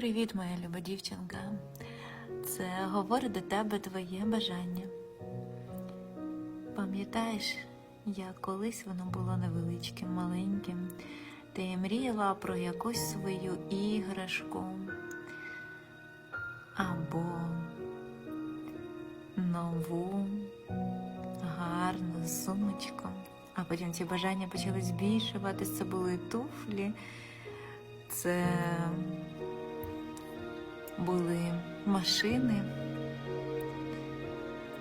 Привіт, моя люба дівчинка. Це говорить до тебе твоє бажання. Пам'ятаєш, як колись воно було невеличким, маленьким, ти мріяла про якусь свою іграшку або нову гарну сумочку. А потім ці бажання почали збільшуватися. Це були туфлі, це були машини,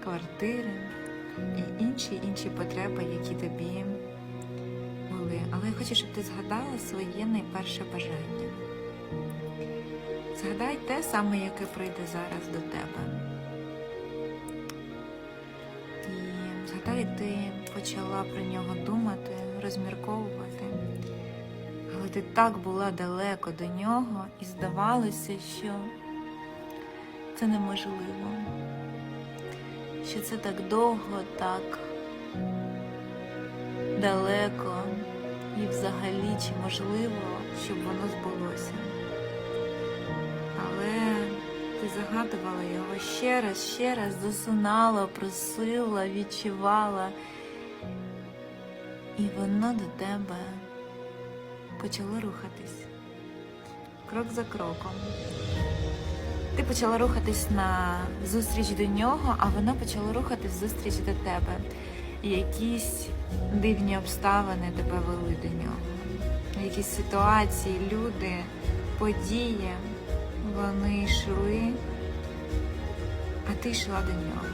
квартири і інші інші потреби, які тобі були. Але я хочу, щоб ти згадала своє найперше бажання. Згадай те саме, яке прийде зараз до тебе. І згадай, ти почала про нього думати, розмірковувати. Але ти так була далеко до нього, і здавалося, що це неможливо, що це так довго, так далеко, і взагалі чи можливо, щоб воно збулося. Але ти загадувала його ще раз, ще раз засинала, просила, відчувала, і воно до тебе почало рухатись крок за кроком. Ти почала рухатись на зустріч до нього, а воно почало рухатись зустріч до тебе. І якісь дивні обставини тебе вели до нього. Якісь ситуації, люди, події, вони йшли, а ти йшла до нього.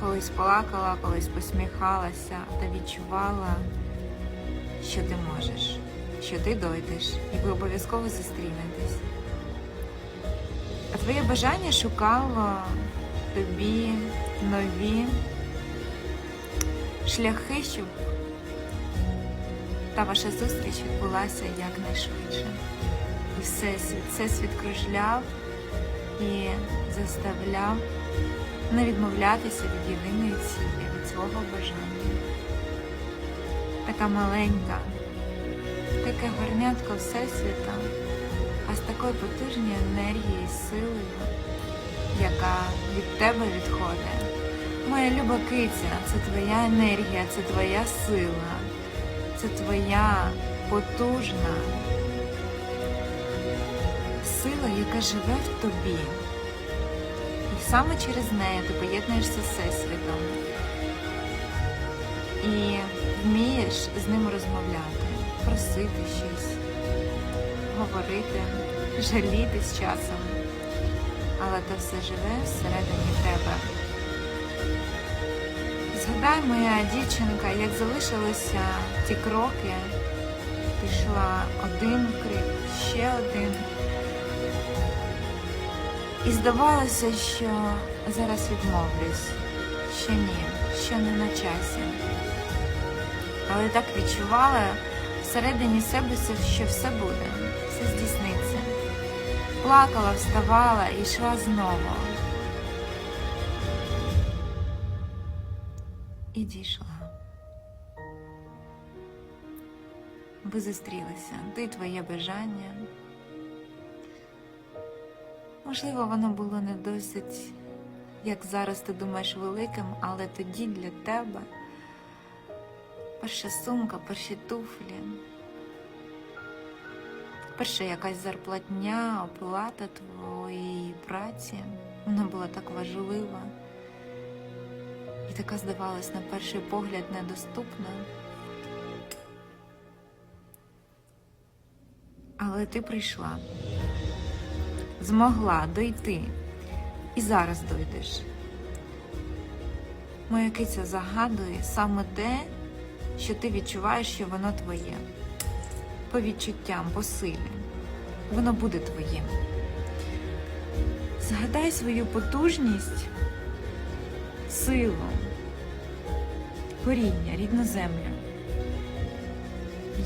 Колись плакала, колись посміхалася та відчувала, що ти можеш, що ти дойдеш, і ви обов'язково зустрінетесь. А твоє бажання шукало тобі нові шляхи, щоб та ваша зустріч відбулася якнайшвидше. І всесвіт, всесвіт кружляв і заставляв не відмовлятися від єдиної цілі, від свого бажання. Така маленька, таке гарнятко Всесвіта а з такою потужною енергією і силою, яка від тебе відходить. Моя люба киця, це твоя енергія, це твоя сила, це твоя потужна сила, яка живе в тобі. І саме через неї ти поєднуєшся з Всесвітом і вмієш з ним розмовляти, просити щось говорити, жалітись часом, але то все живе всередині тебе. Згадай, моя дівчинка, як залишилися ті кроки, пішла один крик, ще один. І здавалося, що зараз відмовлюсь, що ні, що не на часі. Але так відчувала всередині себе, що все буде все здійсниться. Плакала, вставала і йшла знову. І дійшла. Ви зустрілися, ти твоє бажання. Можливо, воно було не досить, як зараз ти думаєш, великим, але тоді для тебе перша сумка, перші туфлі перша якась зарплатня, оплата твоєї праці. Вона була так важлива і така здавалась на перший погляд недоступна. Але ти прийшла, змогла дойти і зараз дойдеш. Моя киця загадує саме те, що ти відчуваєш, що воно твоє по відчуттям, по силі. Воно буде твоїм. Згадай свою потужність, силу, коріння, рідну землю,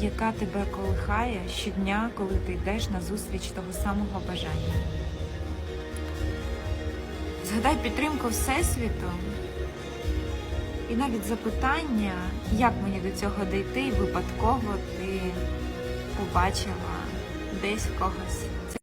яка тебе колихає щодня, коли ти йдеш на зустріч того самого бажання. Згадай підтримку Всесвіту і навіть запитання, як мені до цього дійти, випадково ти побачила десь в когось